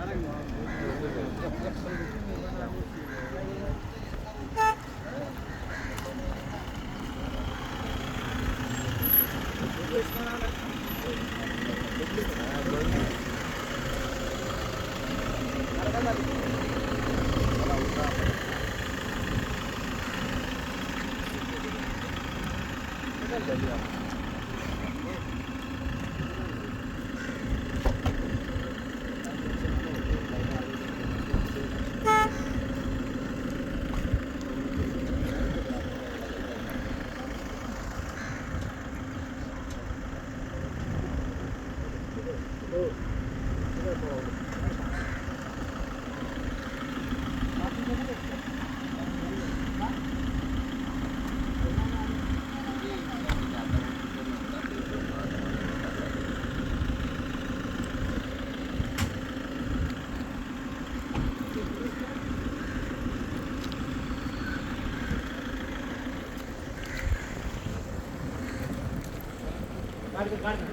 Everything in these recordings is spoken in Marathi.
I don't know. Guarda, guarda.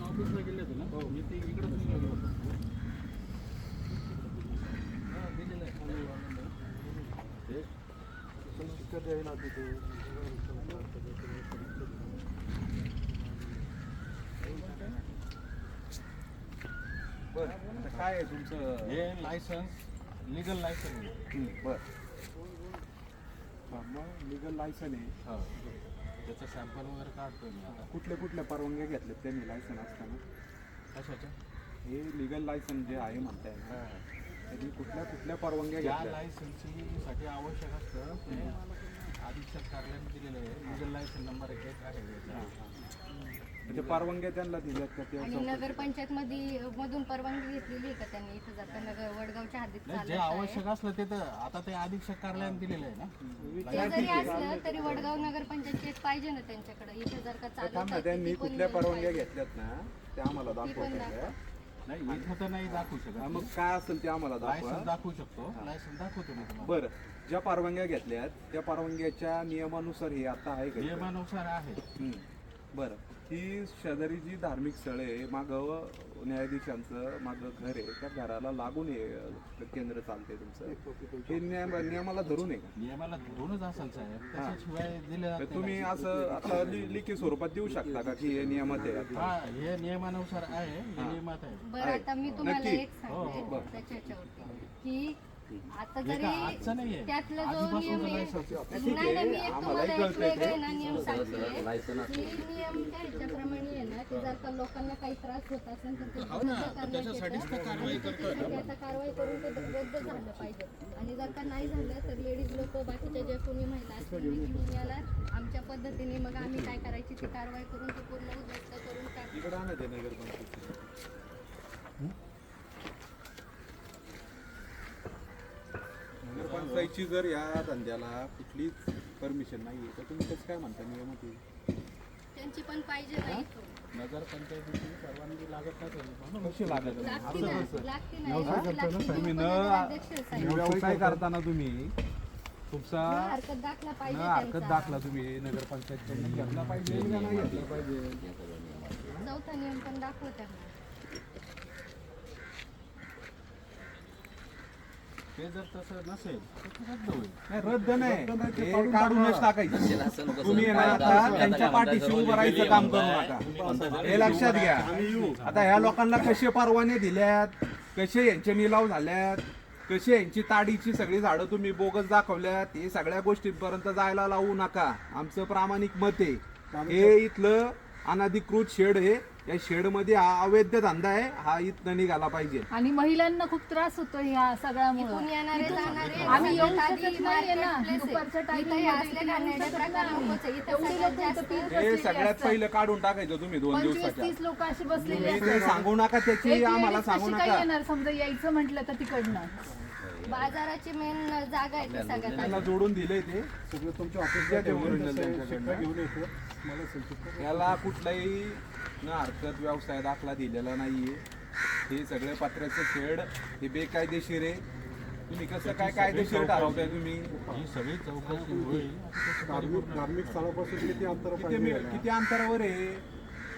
ऑफिसला गेले होते ना मी ते इकडे होतो बरं काय आहे तुमचं हे लायसन्स लिगल लायसन्स आहे बरं हां मग लिगल लायसन आहे हां. त्याचं सॅम्पल वगैरे काढतो मी आता. कुठल्या कुठल्या परवानग्या घेतल्यात त्यांनी लायसन असताना? कशाच्या हे लिगल लायसन जे आहे म्हणताय ना त्यांनी कुठल्या कुठल्या परवानग्या ज्या घेतल्या आवश्यक असतं ते अधीक्षक कार्यालयाने दिलेलं आहे. लिगल लायसन नंबर एक एक आहे. म्हणजे परवानग्या त्यांना दिल्यात का ते आणि नगरपंचायत मध्ये मधून परवानगी घेतलेली आहे का त्यांनी? इथं जाता नगर वडगावच्या हद्दीत नाही, जे चालत आहे. आवश्यक असलं ते तर आता ते अधीक्षक कार्यालयाने दिलेलं आहे ना. ते जरी असलं तरी वडगाव नगरपंचायतची एक पाहिजे ना त्यांच्याकडे. इथे जर का चालत थांब ना आहे, त्यांनी कुठल्या परवानग्या. घेतल्यात ना ते आम्हाला पण दाखवा. नाही इथं तर नाही दाखवू हा, शकत मग काय असेल ते आम्हाला लायसन्स दाखवा दाखवू शकतो. लायसन्स दाखवतो मी तुम्हाला. बरं ज्या परवानग्या घेतल्यात त्या परवानग्याच्या नियमानुसार हे आता आहे का? नियमानुसार आहे. बरं. ही शेजारी जी धार्मिक स्थळे आहे मागं न्यायाधीशांचं मागं घर आहे त्या घराला लागून हे केंद्र चालते तुमचं. हे नियम नियमाला धरून आहे का? नियमाला धरूनच असेल साहेब. त्याच्याशिवाय दिले तर जात तुम्ही. असं आता लि- लिखी स्वरूपात देऊ शकता का की हे नियमात आहे? हा हे नियमानुसार आहे हे नियमात आहे. बरं आता मी तुम्हाला नक्की. एक हो, हो, सांगते बरं. की आता जरी नाहीये. त्यातला जो नियम आहे नाही नाही, मी आहे, एक आम्हालाही तुम्हाला एक कळतंय वेगळे ते. ना नियम सांगते नियम त्या ह्याच्याप्रमाणे आहे ना की जर का लोकांना काही त्रास होत असेल तर ते हो कारवाई कारवाई करून ते रद्द झालं पाहिजे. आणि जर का नाही झालं तर लेडीज लोक बाकीच्या ज्या कोणी महिला असतील घेऊन याला आमच्या पद्धतीने मग आम्ही काय करायची ती कारवाई करून ते पूर्ण उद्ध्वस्त करून टाक. नगरपंचायतची जर या धंद्याला कुठलीच परमिशन नाही तर तुम्ही कसं काय म्हणता नियमात आहे? त्यांची पण पाहिजे नाही नगरपंचायतीची परवानगी लागत नाही कशी लागत नाही? तुम्ही न. व्यवसाय करताना तुम्ही तुमचा हरकत दाखला न पाहिजे हरकत त्यांचा. दाखला तुम्ही नगरपंचायत घेतला पाहिजे. घेतला चौथा नियम पण दाखव ते जर तसं नसेल तर ते रद्द होईल. नाही रद्द नाही. हे काढूनच टाकायचं. तुम्ही आता त्यांच्या पाठीशी उभं राहायचं काम करू नका. हे लक्षात घ्या. आता ह्या लोकांना कसे परवाने दिल्यात? कसे यांचे निलाव झाल्यात? कशी यांची ताडीची सगळी झाडं तुम्ही बोगस दाखवल्यात? हे सगळ्या गोष्टींपर्यंत जायला लावू नका. आमचं प्रामाणिक मत आहे. हे इथलं अनधिकृत शेड हे या शेडमध्ये हा अवैध धंदा आहे हा इथनं निघाला पाहिजे आणि महिलांना खूप त्रास होतो ह्या सगळ्यामुळे इथून येणारे जाणारे आम्ही येऊ शकत नाहीये ना. दुपारच्या इथं हे इथे. इथं सगळ्यात इथं हे. पहिलं काढून टाकायचं तुम्ही दोन पंचवीस दिवसाच्या तीस लोक अशी बसलेली तुम्ही असतात ते सांगू नका त्याची आम्हाला सांगू काय नका येणार समजा यायचं म्हटलं तर तिकडनं बाजाराची मेन जागा आहे ती सगळ्यात त्यांना. जोडून दिले ते सगळं तुमच्या ऑफिसला. शिक्का घेऊन येतो मला याला कुठलाही न हरकत व्यवसाय दाखला दिलेला नाहीये. हे सगळे पत्र्याचं शेड हे बेकायदेशीर आहे. तुम्ही कसं काय कायदेशीर ठरवताय तुम्ही? ही सगळी चौकशी होईल. धार्मिक धार्मिक स्थळापासून किती अंतर किती मी- अंतरावर आहे?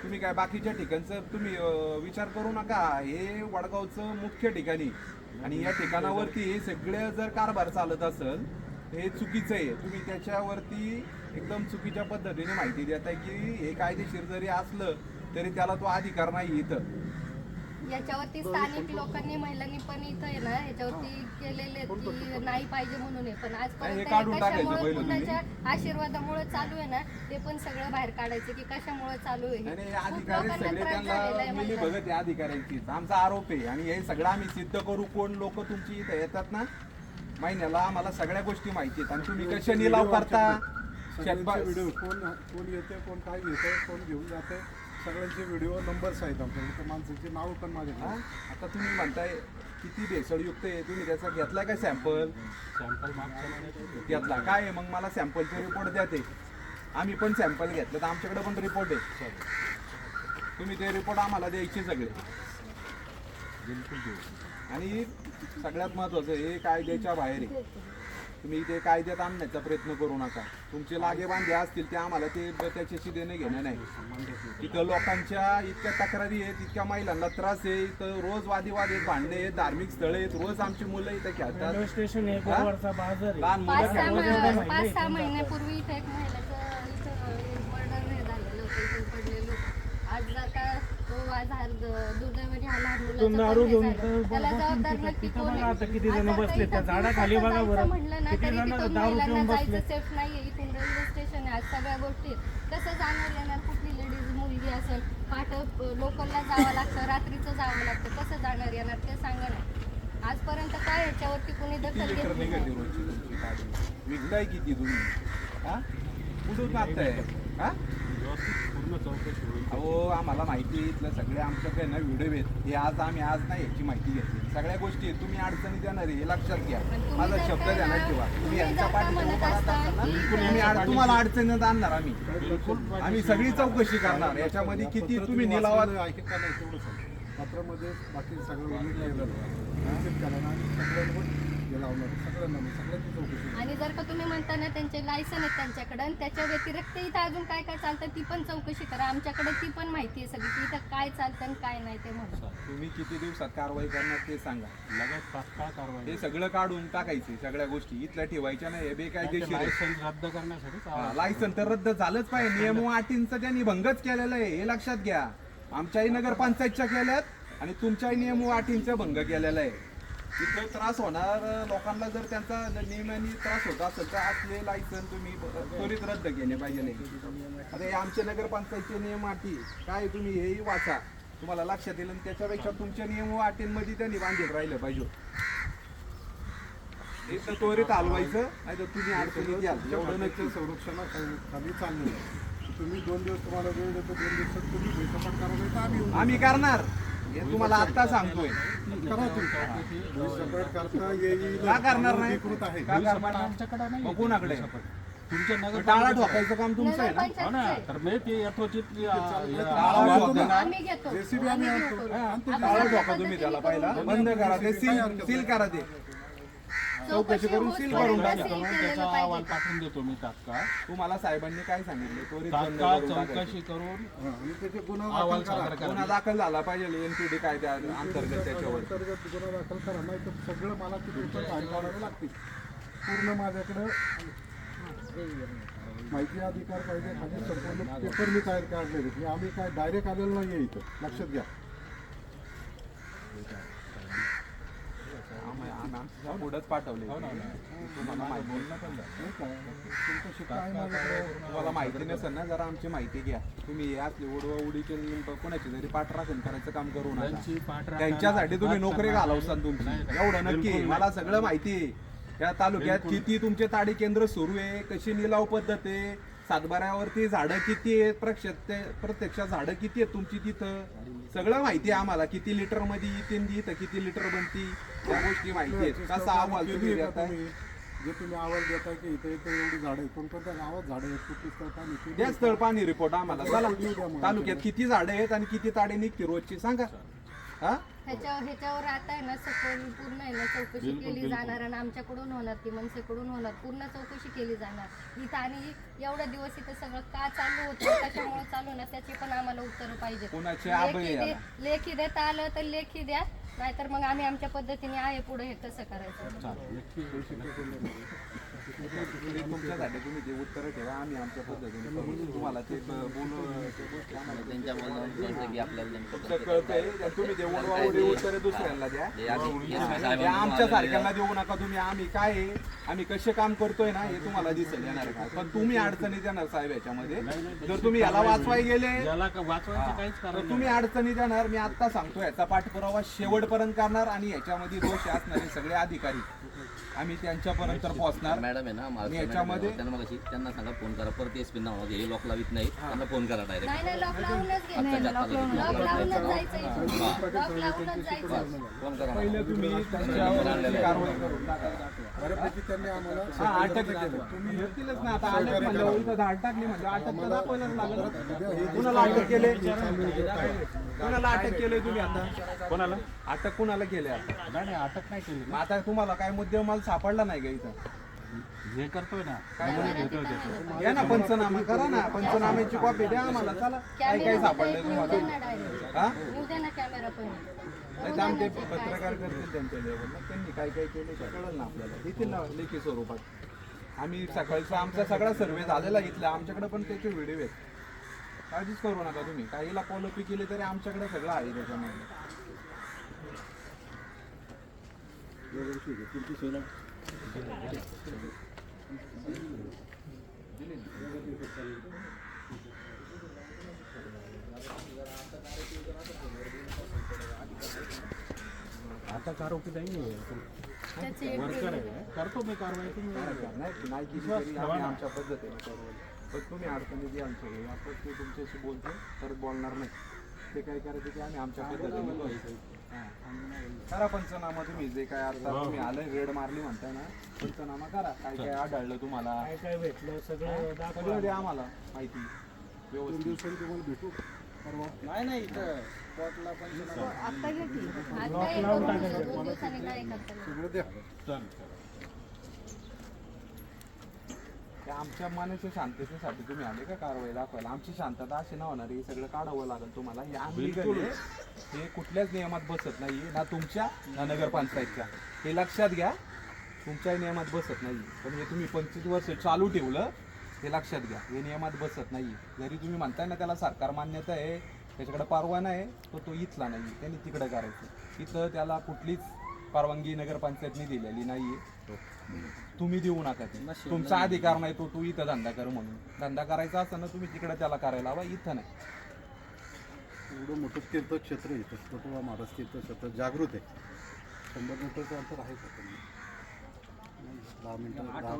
तुम्ही काय बाकीच्या ठिकाणचं तुम्ही अं, विचार करू नका. हे वडगावचं मुख्य ठिकाणी आणि या ठिकाणावरती हे सगळे जर कारभार चालत असेल हे चुकीचं आहे. तुम्ही त्याच्यावरती एकदम चुकीच्या पद्धतीने माहिती देताय की हे कायदेशीर जरी असलं तरी त्याला तो अधिकार नाही इथं. याच्यावरती स्थानिक लोकांनी महिलांनी पण इथं आहे ना याच्यावरती केलेले की नाही पाहिजे म्हणून आहे. पण हे आजपर्यंत काढून टाकायचं कशामुळे पहिलं तुम्ही. कुणाच्या आशीर्वादामुळे चालू आहे ना ते पण सगळं बाहेर काढायचं की कशामुळे चालू आहे. आणि हे. हे खूप अधिकारी लोकांना सगळे त्रास झालेला आहे त्यांना मिली महिलांना. बघत आहे अधिकाऱ्यांची. आमचा आरोप आहे आणि हे सगळं आम्ही सिद्ध करू कोण? लोक तुमची इथं येतात ना? महिन्याला आम्हाला सगळ्या गोष्टी माहिती आहेत. आणि तुम्ही कशा निलाव करता सगळ्यांचे व्हिडिओ कोण कोण येते कोण काय घेते कोण घेऊन जाते सगळ्यांचे व्हिडिओ नंबर्स आहेत आमच्याकडे. त्या माणसाची नाव पण? माझ्याकडे आता तुम्ही म्हणताय किती भेसळयुक्त आहे तुम्ही त्याचा घेतलाय का सॅम्पल सॅम्पल घेतला. काय आहे मग मला सॅम्पलचे रिपोर्ट द्या ते. आम्ही पण सॅम्पल घेतलं तर आमच्याकडे पण रिपोर्ट आहे. तुम्ही ते रिपोर्ट आम्हाला द्यायचे सगळे. आणि सगळ्यात महत्वाचं हे कायद्याच्या बाहेर आहे. तुम्ही ते कायद्यात आणण्याचा प्रयत्न करू नका. तुमचे लागे बांधे असतील ते आम्हाला ते त्याच्याशी देणं घेणं नाही. इथं लोकांच्या इतक्या तक्रारी आहेत इतक्या महिलांना त्रास आहे इथं रोज वादीवाद आहेत भांडणे आहेत धार्मिक स्थळे आहेत रोज आमची मुलं इथं खेळतात. लहान मुलं पाच सहा महिन्यापूर्वी इथे एक महिलाचं इथं मर्डर हे झालेलं होतं इथून पडलेलं आज जर का तो आज हा दुर्दैवाने हा लहान मुलाचा दारू पण हे घेऊन झालं. इथं त्याला जबाबदार नक्की तिथं कोण बघा आहे? आता किती जण बसले इथं त्या तुम्ही झाडाखाली कसं बघा जायचं. म्हणलं ना किती तरी जण तिथून दारू महिलांना पिऊन जायचं बसले. सेफ नाहीये. इथून रेल्वे स्टेशन आहे. आज सगळ्या गोष्टी कसं जाणार येणार कुठली लेडीज मुलगी असेल पाठ लोकलला जावं लागतं रात्रीचं जावं लागतं कसं जाणार येणार ते सांगा ना. आजपर्यंत काय याच्यावरती कोणी किती दखल लिटर घेतली नाही. रोजची तुमची गाडी विकताय किती तुम्ही? हा? कुठून मागताय हा? अहो आम्हाला माहिती इथलं सगळे आमच्याकडे ना व्हिडिओ आहेत. हे आज आम्ही आज नाही याची माहिती घेतली. सगळ्या गोष्टी आहेत. तुम्ही अडचणी देणार आहे हे लक्षात घ्या. माझा शब्द ध्यानात ठेवा तुम्ही यांच्या उभा राहत की- तुम्ही आड- तुम्हाला अडचणीत आणणार आम्ही. आम्ही सगळी चौकशी करणार. याच्यामध्ये किती तुम्ही निलावात पत्रामध्ये बाकी सगळं उल्लेख केलेलं आहे. निश्चित करा आणि सगळ्यांवर हे लावणार सगळ्यांना मी सगळ्यांची चौकशी आणि जर का तुम्ही म्हणताना त्यांचे लायसन आहेत त्यांच्याकडे आणि त्याच्या व्यतिरिक्त इथं अजून काय काय चालतं ती पण चौकशी करा. आमच्याकडे ती पण माहिती आहे सगळी. की इथं काय चालतं आणि काय नाही ते म्हणून तुम्ही किती दिवसात कारवाई करणार ते सांगा. लगेच तात्काळ कारवाई. हे सगळं काढून टाकायचे सगळ्या गोष्टी. इथल्या ठेवायच्या नाही हे बेकायदेशीर आहे. लायसन्स रद्द करण्यासाठी हा, लायसन तर रद्द झालंच पाहिजे. नियम व अटींचा त्यांनी भंगच केलेला आहे. हे लक्षात घ्या. आमच्याही नगरपंचायतच्या केल्यात आणि तुमच्याही नियम व अटींचा भंग केलेला आहे. इथं त्रास होणार लोकांना जर त्यांचा नियमाने त्रास होत असेल तर असले लायसन तुम्ही त्वरित रद्द केले पाहिजे हे आमचे नगरपंचायतचे नियम अटी काय तुम्ही हेही वाचा. तुम्हाला लक्षात येईल आणि त्याच्यापेक्षा तुमच्या नियम व अटींमध्ये त्यांनी बांधीत राहिलं पाहिजे. इथं त्वरित हलवायचं नाही तर तुम्ही अडचणीत याल. एवढं नक्की. संरक्षणाखाली चाललेलं तुम्ही दोन दिवस तुम्हाला वेळ देतो दोन दिवसात तुम्ही. आम्ही करणार. हे तुम्हाला आता सांगतोय. करा तुम्ही. भुईसपाट करता येईल का करणार नाही? अधिकृत आहे का करणार नाही? आमच्याकडे नाही मग कोणाकडे तुमच्या नगर टाळा ठोकायचं काम तुमचं आहे ना? हो ना तर मी ते यथोचित टाळा ठोका. आम्ही घेतो. JCB आम्ही आम्ही आणतो. घेतो. हा, आणतो. आपण टाळा ठोका तुम्ही त्याला पहिला. बंद करा ते. सील सील करा ते. चौकशी करून सील करून टाका. त्याचा अहवाल. पाठवून देतो मी तात्काळ. तुम्हाला साहेबांनी काय सांगितलं? त्वरित बंद तात्काळ करून टाकायचं. चौकशी करून हा, आणि त्याचे गुन्हा अहवाल दाखल करा. सादर गुन्हा करा. दाखल झाला पाहिजे एनपीडी कायद्या अंतर्गत त्याच्यावर. अंतर्गत गुन्हा दाखल करा नाही तर सगळं मला तिथे बाहेर काढावे लागतील. पूर्ण माझ्याकडं माहिती अधिकार पाहिजे आणि संपूर्ण पेपर मी तयार काढलेले आम्ही काय डायरेक्ट आलेलो नाही आहे इथं. लक्षात घ्या. पुढंच पाठवले. हो ना हो. तुम्हाला माहिती तुम्हाला माहिती नसेल ना जरा आमची माहिती घ्या. तुम्ही असली उडवा उडी केली कोणाची तरी पाठराखण करायचं काम करू नका. त्यांच्यासाठी तुम्ही नोकरी घालवसान तुमची. एवढं नक्की मला सगळं माहिती आहे. या तालुक्यात. किती तुमचे ताडी केंद्र सुरू आहे कशी निलाव पद्धत आहे सातबाऱ्यावरती झाडं किती आहेत प्रत्यक्ष प्रत्यक्षात झाडं किती आहेत तुमची तिथं? सगळं माहिती आहे आम्हाला. किती लिटरमध्ये येते इथं किती लिटर बनती त्या गोष्टी माहिती आहेत. कसा अहवाल केली तुम्ही देताय? तुम्ही? जे तुम्ही आवाज देताय की इथे इथे एवढी झाडं आहेत. कोणकोणत्या गावात झाडं आहेत. कुठली स्थळ पाणी द्या स्थळ पाणी रिपोर्ट आम्हाला. चला. तालुक्यात किती झाडं आहेत आणि किती ताडे निघते रोजची? सांगा. हा? ह्याच्यावर ह्याच्यावर आता आहे ना सखोल पूर्ण आहे ना चौकशी केली. जाणार आणि आमच्याकडून होणार ती मनसेकडून होणार. पूर्ण चौकशी केली जाणार. इथं आणि एवढा दिवस इथं सगळं का चालू होतं कशामुळे चालू ना त्याची पण आम्हाला उत्तरं पाहिजे कोणाचे लेखी अभय दे-? लेखी देता आलं तर लेखी द्या. नाहीतर मग आम्ही आमच्या पद्धतीने आहे पुढे हे कसं करायचं चालेल. नक्की ते तुमच्यासाठी तुम्ही ते उत्तर ठेवा आम्ही आमच्या पद्धतीने करू. तुम्हाला ते ब- बोलू ते गोष्टी आम्हाला त्यांच्या बोलण्यावरून कळतं की आपल्याला नेमकं तुमचं कसं कळतंय करायचं. आणि तुम्ही ते उडवाउडी उत्तरे दुसऱ्यांना द्या हे आधी एस पी हे साहेबांनी आमच्या तुम्हाला सारख्यांना देऊ नका तुम्ही आम्ही काय आहे आम्ही कसे काम करतोय ना हे तुम्हाला दिसेल येणार का पण तुम्ही अडचणीत येणार साहेब याच्यामध्ये जर तुम्ही याला वाचवाय गेले ज्याला का वाचवायचं काहीच तर कारण तुम्ही अडचणीत येणार मी आता सांगतो याचा पाठपुरावा शेवटपर्यंत करणार आणि याच्यामध्ये दोष असणारे सगळे अधिकारी आम्ही त्यांच्यापर्यंत पोहोचणार. मॅडम आहे ना मालक याच्यामध्ये- त्यांना मग त्यांना सांगा फोन करा. परत एस पी नाव हे लॉक लावित नाही त्यांना फोन करा डायरेक्ट नाही नाही लॉक लावूनच घे. आत्ताच्या आत्ता लगेच लॉक lock लावूनच लावायचं. जायचं इथून. लॉक लावूनच जायचं फोन करा पहिले मला. तुम्ही त्यांच्यावर कारवाई करून टाका. बऱ्यापैकी त्यांनी आम्हाला हा, अटक तुम्ही घेतीलच ना आता आले म्हणजे इथं धाड टाकली म्हणजे अटक तर दाखवायलाच लागेल कुणाला अटक केले? कुणाला अटक केले तुम्ही आता? कोणाला अटक कुणाला केले आता? नाही अटक नाही केली. आता तुम्हाला काय मुद्दे मला सापडला नाही का इथं? जे करतोय ना. काय. या ना पंचनामा करा ना. पंचनाम्याची कॉपी द्या आम्हाला. चला. काय काय सापडलंय द्या तुम्हाला. हा? नाही आमचे पत्रकार करतील त्यांच्या लेवलला. त्यांनी काय काय केले ते कळलं ना आपल्याला. देतील ना लेखी स्वरूपात. आम्ही सकाळचा आमचा सगळा सर्वे झालेला इथला. आमच्याकडे पण त्याचे व्हिडिओ आहेत. काळजीच करू नका तुम्ही. काहीला पॉलोपी केली तरी आमच्याकडे सगळं आहे त्याच्यामध्ये. आता आरोपी नाही एक वर्कर आहे करतो मी कारवाई तुम्ही नाही केली तरी आम्ही आमच्या पद्धतीने करू पण तुम्ही अडचणी द्या आमच्या आपण ते तुमच्याशी बोलतो परत बोलणार नाही ते काय करायचं ते आम्ही आमच्या पद्धतीने करू. हा. पंचनामा तुम्ही जे काय आता तुम्ही आले रेड मारली म्हणताय ना पंचनामा करा. काय काय आढळलं तुम्हाला? काय काय भेटलं सगळं सगळं द्या आम्हाला माहिती. दोन व्यवस्थित. दिवसांनी तुम्हाला भेटू. परवा. नाही नाही इथं स्पॉटला पण आता घे की. आता एक करून दिलं, दोन दिवसांनी काय करता येईल? सगळं द्या. चल ते आमच्या मनाच्या शांततेसाठी तुम्ही आले का कारवाई दाखवायला? आमची शांतता अशी ना होणार हे सगळं काढावं लागेल तुम्हाला. हे आहे हे कुठल्याच नियमात बसत नाही. ना तुमच्या ना नगरपंचायतच्या. हे लक्षात घ्या. तुमच्या नियमात बसत नाही. पण हे तुम्ही पंचवीस वर्ष चालू ठेवलं हे लक्षात घ्या. हे नियमात बसत नाही. जरी तुम्ही म्हणताय ना त्याला सरकार मान्यता आहे त्याच्याकडे परवाना आहे तो तो इथला नाही. त्यांनी तिकडे करायचं. इथं त्याला कुठलीच परवानगी नगरपंचायतनी दिलेली नाही तुम्ही देऊ नका ती. तुमचा अधिकार नाही तो तू इथं धंदा कर म्हणून. धंदा करायचा असताना तुम्ही तिकडे त्याला करायला हवा इथं नाही. एवढं मोठं तीर्थक्षेत्र आहे इथं छोटं महाराज तीर्थक्षेत्र जागृत आहे. शंभर मीटरचं अंतर आहे दहा मिनिटं दहा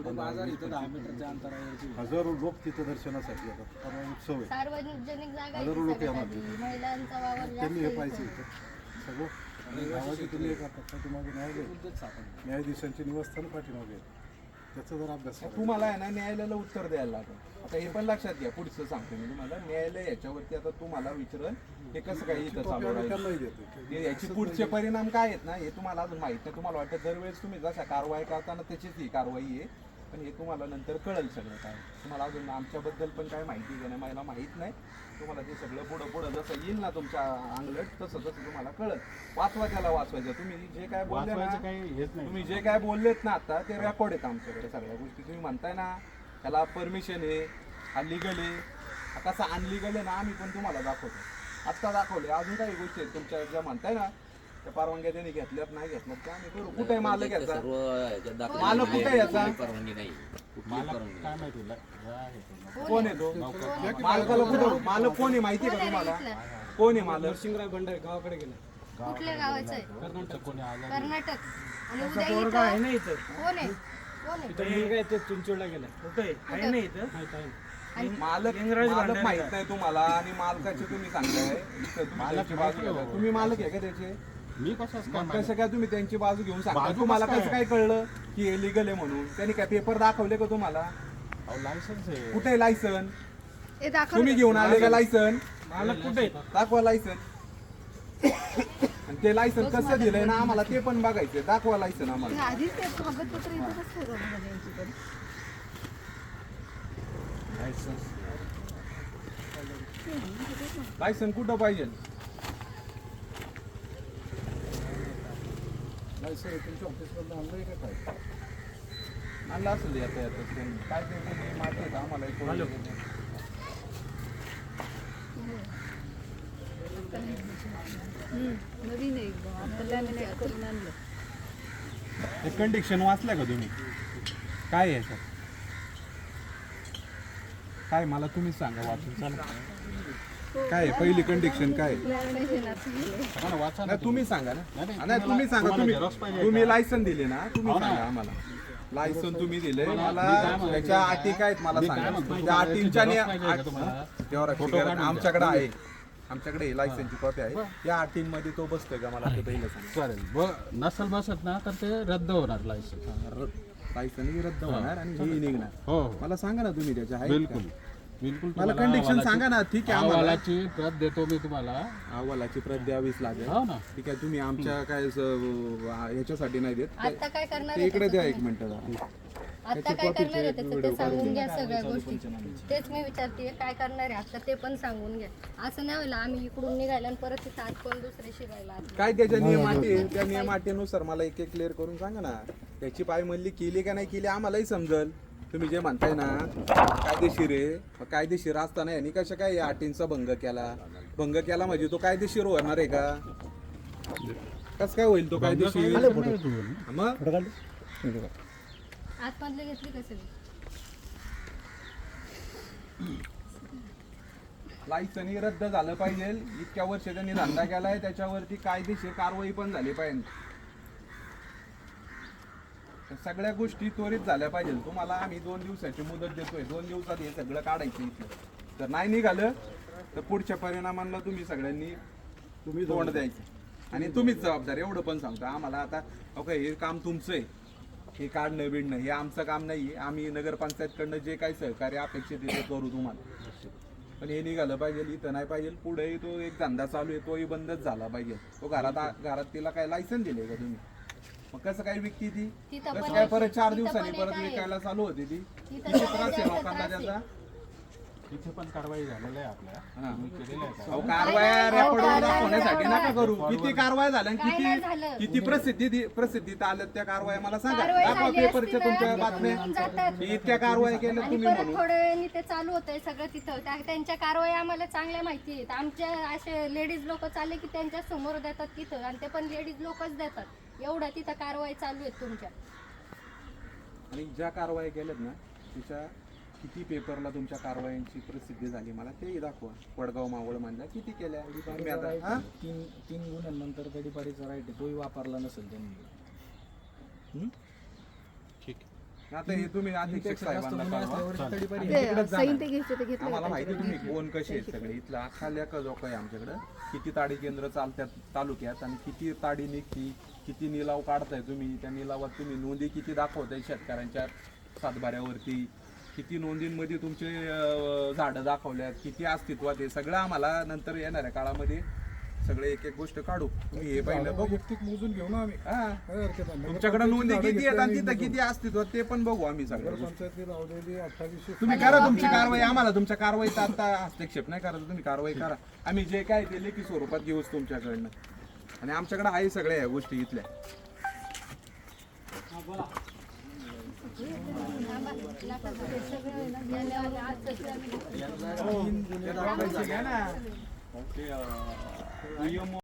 हजारो लोक तिथं दर्शनासाठी येतात. कारण उत्सव आहे सार्वजनिक जागा आहे हजारो ती लोक येणार सगळ्यासाठी. महिलांचा वावर जास्त त्यांनी हे आहे पाहिजे इथं. सगळं. आणि गावाची तुम्ही हे करतात. पाठीमागे न्यायालय. न्यायाधीशांची निवासस्थान पाठीमागे आहेत. त्याचा जर अभ्यास तुम्हाला आहे ना न्यायालयाला उत्तर द्यायला लागेल. आता हे पण लक्षात घ्या पुढचं सांगतो मी तुम्हाला. न्यायालय याच्यावरती आता तुम्हाला विचारल हे कसं काय इथं चालू आम्ही राहील? त्यांनाही देतो. हे याचे पुढचे परिणाम काय आहेत ना हे तुम्हाला अजून माहीत नाही. तुम्हाला वाटतं दरवेळेस तुम्ही जशा कारवाई करताना त्याचीच ही कारवाई आहे. पण हे तुम्हाला नंतर कळेल सगळं काय. तुम्हाला अजून आमच्याबद्दल पण काय माहिती घेणं मला माहीत नाही. तुम्हाला ते सगळं पुढं पुढं जसं येईल ना तुमच्या अंगलट तसं तसं तुम्हाला कळेल. वाचवा त्याला वाचवायचं. तुम्ही जे काय बोलले वाचवायचं काही हेच नाही. तुम्ही जे काय बोललेत ना आता ते रेकॉर्ड आहेत आमच्याकडे सगळ्या गोष्टी. तुम्ही म्हणताय ना त्याला परमिशन आहे हा लिगल आहे कसा अनलिगल आहे ना आम्ही पण तुम्हाला दाखवतो. आत्ता दाखवले अजून काही गोष्टी आहेत तुमच्या ज्या म्हणताय ना त्या परवानग्या त्यांनी घेतल्यात नाही घेतल्यात ते आम्ही करू. कुठे मालक ते याचा? सर्व ह्याच्यात दाखल मालक आहे. कुठे याचा? परवानगी नाही. परवानगी आहे ते. कोण आहे? तो? मालकाला कुठं मालक कोण आहे माहिती आहे का तुम्हाला? कोण आहे मालक? कुठल्या गावाचं आहे? कर्नाटक. कोणी आलं कर्नाटक. आणि उद्या इथं कोण आहे? कोण आहे? मालक मालक माहीत नाही तुम्हाला आणि मालकाचे तुम्ही सांगताय. इथं तुम्ही त्यांची बाजू घेताय. तुम्ही मालक आहे का त्याचे? मी कशाच काय मग कसं काय तुम्ही त्यांची बाजू घेऊन सांगता बाजू तुम्हाला कसं कसं काय? कळलं की हे लिगल आहे म्हणून? त्यांनी काय पेपर दाखवले का तुम्हाला? लायसन्स आहे. कुठे लायसन हे दाखव तुम्ही घेऊन आले का लायसन मालक कुठे दाखवा लायसन आणि ते लायसन कसं दिलंय ना आम्हाला ते पण बघायचं दाखवा लायसन आम्हाला. आधीच ते कागदपत्र इथंच ठेवलं होतं यांच्याकडे. लायसन कुठं पाहिजे? आणलं असेल येता. काय ते आहेत आम्हाला एक ओळख नाही. हम्म, नवीन आहे एकदम आता लॅमिनेट करून आणलं ते कंडिक्शन वाचलं का तुम्ही? काय आहे याच्यात? काय मला तुम्हीच सांगा वाचून चला. काय आहे? पहिली कंडिक्शन काय आहे? नाही तुम्ही सांगा ना. नाही, तुम्ही सांगा तुम्ही तुम्ही? लायसन दिले ना तुम्ही. सांगा आम्हाला. लायसन तुम्ही दिले मला-? त्याच्या अटी काय आहेत मला सांगा. त्या अटींच्या नि-. आमच्याकडे आहे. आमच्याकडे लायसनची कॉपी आहे. या अटींमध्ये तो बसतोय का मला ते पहिलं सांगा. चालेल. ब नसल बसत ना तर ते रद्द होणार लायसन्स लायसन रद्द. होणार आणि हे निघणार. हो हो. मला सांगा ना तुम्ही त्याच्या बिलकुल? बिलकुल मला तुम्हाला अहवालाची- सांगा ना ठीक आहे आम्हाला. अहवालाची प्रत देतो मी तुम्हाला. अहवालाची प्रत द्यावीच लागेल. हो ना. ठीक आहे तुम्ही आमच्या काय स- ह्याच्यासाठी नाही देत. आता काय करणार ते आहे इकडे द्या एक मिनिट जरा. आता काय करणार आहे त्याचं ते सांगून घ्या सगळ्या गोष्टी. तेच मी विचारते काय करणार आहे? आता ते पण सांगून घ्या. असं नाही व्हायला आम्ही इकडून निघायला आणि परत तिथं कोण दुसरे शिरायला. काय त्याच्या नियम अटी आहे? त्या नियम अटीनुसार मला एक एक क्लिअर करून सांगा ना. त्याची पायमल्ली केली का नाही केली आम्हालाही समजल. तुम्ही जे म्हणताय ना कायदेशीर आहे. मग कायदेशीर असताना यांनी कशा काय या अटींचा भंग केला? भंग केला म्हणजे तो कायदेशीर होणार आहे का? कस काय होईल तो कायदेशीर? मग? आतमधले घेतली कसं लायसन ही रद्द झालं पाहिजे. इतक्या वर्ष त्यांनी धंदा केलाय त्याच्यावरती कायदेशीर कारवाई पण झाली पाहिजे. तर सगळ्या गोष्टी त्वरित झाल्या पाहिजे. तुम्हाला आम्ही दोन दिवसाची मुदत देतोय. दोन दिवसात हे सगळं काढायचं इथलं जर नाही निघालं तर पुढच्या परिणामांना तुम्ही सगळ्यांनी तुम्ही तोंड द्यायचं. आणि तुम्हीच जबाबदार एवढं पण सांगतो. आम्हाला आता ओके हे काम तुमचं आहे. हे काढणं बिडणं हे आमचं काम नाही आम्ही नगरपंचायतकडनं जे काही सहकार्य अपेक्षित आहे ते करू तुम्हाला. पण हे निघालं पाहिजे इथं नाही पाहिजे पुढे तो एक धंदा चालू आहे तोही बंदच झाला पाहिजे. तो घरात घरात तिला काय लायसन दिले का तुम्ही? मग कसं काय विकती ती? तिथं कसं पण काय परत चार तिथं दिवसांनी परत आहे. विकायला चालू होती ती? तिथं किती त्रास आहे जास्त लोकांना. त्याचा? इथे पण कारवाई झालेल्या आहे आपल्या. हा. तुम्ही केलेल्या आहे अहो, कारवाई. कारवाया कारवाया दाखवण्यासाठी नका करू. किती कारवाया झाल्या आणि काय नाही किती झालं. किती प्रसिद्धी दि- प्रसिद्धीत आल्यात त्या कारवाया. मला सांगा. कारवाई दाखवा झाली पेपरच्या असती तुमच्या बातम्या. निघून जातात. की इतक्या कारवाया केल्या आणि तुम्ही परत म्हणून. थोड्या वेळाने ते चालू होतंय सगळं तिथं. त्या- त्यांच्या कारवाई आम्हाला चांगल्या माहिती आहेत. आमच्या असे लेडीज लोक चालले की त्यांच्यासमोर देतात तिथं. आणि ते पण लेडीज लोकच देतात. एवढ्या तिथं कारवाई चालू आहेत तुमच्या. आणि ज्या कारवाया केल्यात ना तिच्या किती पेपरला तुमच्या कारवायांची प्रसिद्धी झाली मला तेही दाखवा. वडगाव मावळ मधल्या किती केल्या? आता हा? तीन तीन गुन्ह्यांनंतर तडीपारीचा राईट आहे तोही वापरला नसेल त्यांनी. आता हे तुम्ही अधीक्षकपेक्षा जास्त साहेबांना गुन्हे कळवा. असल्यावर तडीपारी आणि तिकडेच सैन जाणार. ते घ्यायचे ते घेतलं आम्हाला माहिती तुम्ही कोण कसे आहेत सगळे. इथलं अख्खा लेखा जोक आहे आमच्याकडं. किती ताडी केंद्र चालतात तालुक्यात आणि किती ताडी निघती किती निलाव काढताय तुम्ही? त्या निलावात तुम्ही नोंदी किती दाखवताय शेतकऱ्यांच्या सातबाऱ्यावरती? किती नोंदींमध्ये तुमचे झाडं दाखवल्यात? किती अस्तित्वात आहे? सगळं आम्हाला नंतर येणाऱ्या काळामध्ये सगळे एक एक गोष्ट काढू. तुम्ही हे पहिलं बघू. मोजून घेऊ ना आम्ही. हा. काय हरकत नाही तुमच्याकडे नोंदी किती आहेत आणि तिथं किती अस्तित्वात ते पण बघू आम्ही सगळं पंचायती लावलेली अठ्ठावीसशे तुम्ही करा तुमची कारवाई आम्हाला तुमच्या कारवाईत आता हस्तक्षेप नाही करायचं. तुम्ही कारवाई करा. आम्ही जे काय ते लेखी स्वरूपात घेऊच तुमच्याकडनं. आणि आमच्याकडे आहे सगळ्या या गोष्टी इथल्या सगळं घ्या ना. अं,